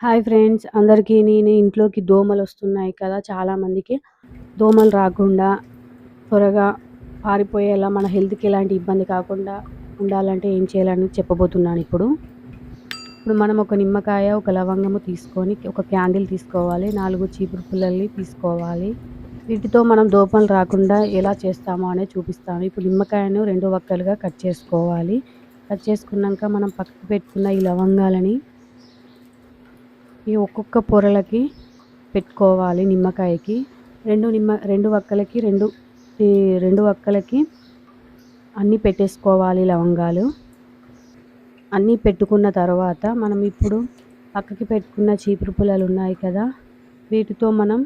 Hi friends అందరికీ నేను ఇంట్లోకి దోమలు వస్తున్నాయి కదా చాలామందికి. దోమలు రాకుండా త్వరగా పారిపోయేలా మన హెల్త్కి ఎలాంటి ఇబ్బంది కాకుండా ఉండాలంటే ఏం చేయాలని చెప్పబోతున్నాను ఇప్పుడు. ఇప్పుడు మనం ఒక నిమ్మకాయ ఒక లవంగము తీసుకొని ఒక క్యాండిల్ తీసుకోవాలి. నాలుగు చీపురు పుల్లల్ని తీసుకోవాలి. వీటితో మనం దోమలు రాకుండా ఎలా చేస్తామో అనేది చూపిస్తాను. ఇప్పుడు నిమ్మకాయను రెండు వక్కలుగా కట్ చేసుకోవాలి. కట్ చేసుకున్నాక మనం పక్కకు పెట్టుకున్న ఈ లవంగాలని ఈ ఒక్కొక్క పొరలకి పెట్టుకోవాలి నిమ్మకాయకి. రెండు నిమ్మ రెండు వక్కలకి రెండు ఈ రెండు వక్కలకి అన్నీ పెట్టేసుకోవాలి లవంగాలు. అన్నీ పెట్టుకున్న తర్వాత మనం ఇప్పుడు పక్కకి పెట్టుకున్న చీపురు పుల్లలు ఉన్నాయి కదా వీటితో మనం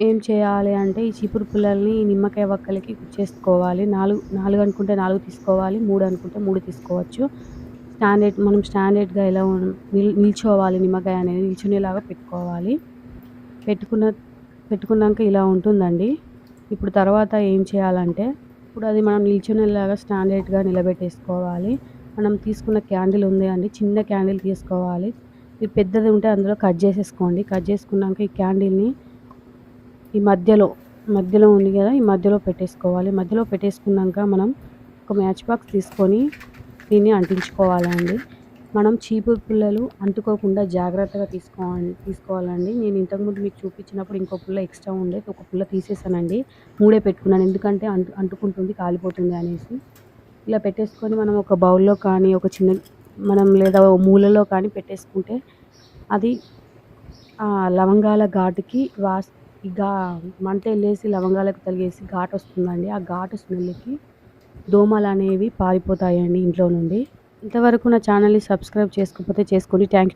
ఏం చేయాలి అంటే ఈ చీపురు పుల్లల్ని నిమ్మకాయ వక్కలకి గుచ్చేసుకోవాలి నాలుగు నాలుగు అనుకుంటే నాలుగు తీసుకోవాలి మూడు అనుకుంటే మూడు తీసుకోవచ్చు. స్టాండర్డ్ మనం స్టాండర్డ్గా ఎలా నిల్ నిల్చోవాలి నిమ్మకాయ అనేది నిల్చునేలాగా పెట్టుకోవాలి. పెట్టుకున్న పెట్టుకున్నాక ఇలా ఉంటుందండి. ఇప్పుడు తర్వాత ఏం చేయాలంటే ఇప్పుడు అది మనం నిల్చునేలాగా స్టాండర్డ్గా నిలబెట్టేసుకోవాలి. మనం తీసుకున్న క్యాండిల్ ఉంది అండి చిన్న క్యాండిల్ తీసుకోవాలి. ఇది పెద్దది ఉంటే అందులో కట్ చేసేసుకోండి. కట్ చేసుకున్నాక ఈ క్యాండిల్ని ఈ మధ్యలో మధ్యలో ఉంది కదా ఈ మధ్యలో పెట్టేసుకోవాలి. మధ్యలో పెట్టేసుకున్నాక మనం ఒక మ్యాచ్ బాక్స్ తీసుకొని దీన్ని అంటించుకోవాలండి. మనం చీపు పుల్లలు అంటుకోకుండా జాగ్రత్తగా తీసుకోవాలి తీసుకోవాలండి. నేను ఇంతకుముందు మీకు చూపించినప్పుడు ఇంకో పుల్ల ఎక్స్ట్రా ఉండే ఒక పుల్ల తీసేసానండి. మూడే పెట్టుకున్నాను. ఎందుకంటే అంటు అంటుకుంటుంది కాలిపోతుంది అనేసి. ఇలా పెట్టేసుకొని మనం ఒక బౌల్లో కానీ ఒక చిన్న మనం లేదా మూలలో కానీ పెట్టేసుకుంటే అది లవంగాల ఘాటుకి వాస్గా మంట వెళ్ళేసి లవంగాలకు తగిలేసి ఘాటు వస్తుందండి. ఆ ఘాటు స్మెల్కి దోమలు అనేవి పారిపోతాయండి ఇంట్లో నుండి. ఇంతవరకు నా ఛానల్ని సబ్స్క్రైబ్ చేసుకోకపోతే చేసుకోండి. థ్యాంక్